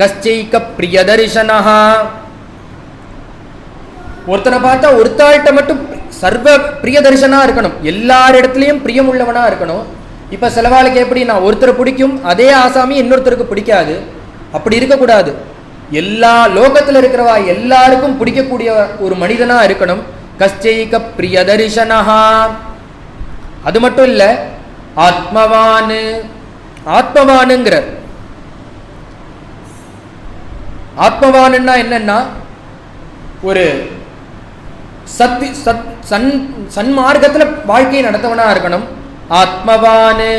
கஷ்டைக்க பிரியதர்சனஹா ஒருத்தனை பார்த்தா ஒருத்தாள்கிட்ட மட்டும் சர்வ பிரியதர்சனா இருக்கணும். எல்லார் இடத்துலையும் பிரியம் உள்ளவனா இருக்கணும். இப்போ சிலவாளுக்கு எப்படின்னா ஒருத்தர் ஒருத்தரை பிடிக்கும் அதே ஆசாமி இன்னொருத்தருக்கு பிடிக்காது. அப்படி இருக்கக்கூடாது. எல்லா லோகத்தில் இருக்கிறவா எல்லாருக்கும் பிடிக்கக்கூடிய ஒரு மனிதனா இருக்கணும். கஷ்டைக பிரியதர்சனஹா அது மட்டும் இல்லை ஆத்மவானு ஆத்மவானுங்கிறார் ஆத்மவானுன்னா என்னன்னா ஒரு சத்தி சத் சன் சன்மார்க்கத்தில் வாழ்க்கையை நடத்தவனா இருக்கணும். ஆத்மவானு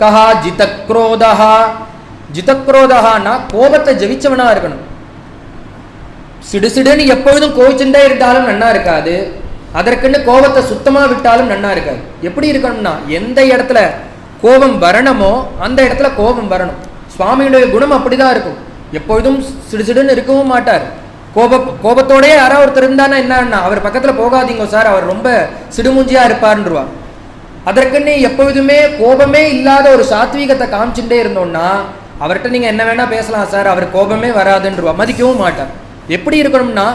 கஹா ஜிதக்ரோதஹா. ஜிதக்ரோதஹான்னா கோபத்தை ஜெயிச்சவனா இருக்கணும். சிடுசிடுன்னு எப்பொழுதும் கோவிச்சுட்டே இருந்தாலும் நன்னா இருக்காது. அதற்குன்னு கோபத்தை சுத்தமாக விட்டாலும் நன்னா இருக்காது. எப்படி இருக்கணும்னா எந்த இடத்துல கோபம் வரணுமோ அந்த இடத்துல கோபம் வரணும். சுவாமியுடைய குணம் அப்படிதான் இருக்கும். எப்பொழுதும் சிடுசிடுன்னு இருக்கவும் மாட்டார். கோப கோபத்தோடயே யாராவது ஒருத்தர் இருந்தானா என்னன்னா அவர் பக்கத்தில் போகாதீங்க சார் அவர் ரொம்ப சிடுமூஞ்சியாக இருப்பார்ன்றவா அதற்குன்னு எப்பொழுதுமே கோபமே இல்லாத ஒரு சாத்வீகத்தை காமிச்சுட்டே இருந்தோம்னா அவர்கிட்ட நீங்கள் என்ன வேணால் பேசலாம் சார் அவர் கோபமே வராதுன்றவா மதிக்கவும் மாட்டார். எப்படி இருக்கணும்னா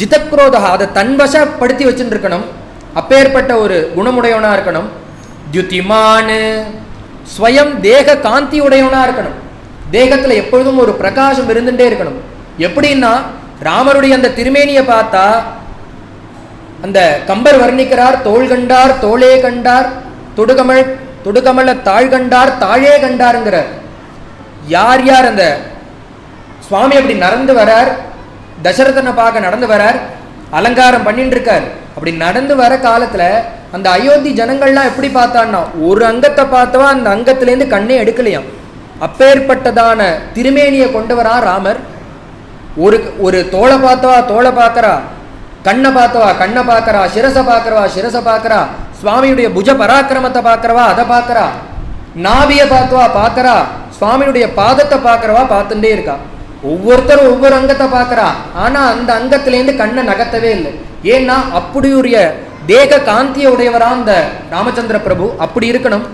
ஜிதக்ரோதா அதை தன்வசப்படுத்தி வச்சுட்டு இருக்கணும் அப்பேற்பட்ட ஒரு குணமுடையவனாக இருக்கணும். தியுதிமானு ஸ்வயம் தேக காந்தி உடையவனாக இருக்கணும். தேகத்தில் எப்பொழுதும் ஒரு பிரகாசம் இருந்துட்டே இருக்கணும். எப்படின்னா ராமருடைய அந்த திருமேனியை பார்த்தா அந்த கம்பர் வர்ணிக்கிறார் தோள் கண்டார் தோளே கண்டார் தொடுகமல் தொடுகமல தாழ் கண்டார் தாழே கண்டாருங்கிறார். யார் யார் அந்த சுவாமி அப்படி நடந்து வரார் தசரதனை பார்க்க நடந்து வரார் அலங்காரம் பண்ணிட்டு இருக்கார் அப்படி நடந்து வர காலத்தில் அந்த அயோத்தி ஜனங்கள்லாம் எப்படி பார்த்தான்னா ஒரு அங்கத்தை பார்த்தவா அந்த அங்கத்திலேருந்து கண்ணே எடுக்கலையாம். அப்பேற்பட்டதான திருமேனியை கொண்டவரா ராமர்? ஒரு ஒரு தோளை பார்த்தவா தோளை பார்க்கறா? கண்ணை பார்த்தவா கண்ணை பார்க்கறா? சிரசை பார்க்கறவா சிரசை பார்க்கறா? சுவாமியுடைய புஜ பராக்கிரமத்தை பார்க்கறவா அதை பார்க்கறா? நாவியை பார்த்தவா பார்க்கறா? சுவாமியுடைய பாதத்தை பார்க்கறவா பார்த்துட்டே இருக்கா. ஒவ்வொருத்தரும் ஒவ்வொரு அங்கத்தை பார்க்கறா. ஆனால் அந்த அங்கத்திலேருந்து கண்ணை நகர்த்தவே இல்லை. ஏன்னா அப்படியுடைய தேக காந்திய உடையவரா அந்த ராமச்சந்திர பிரபு. அப்படி இருக்கணும்.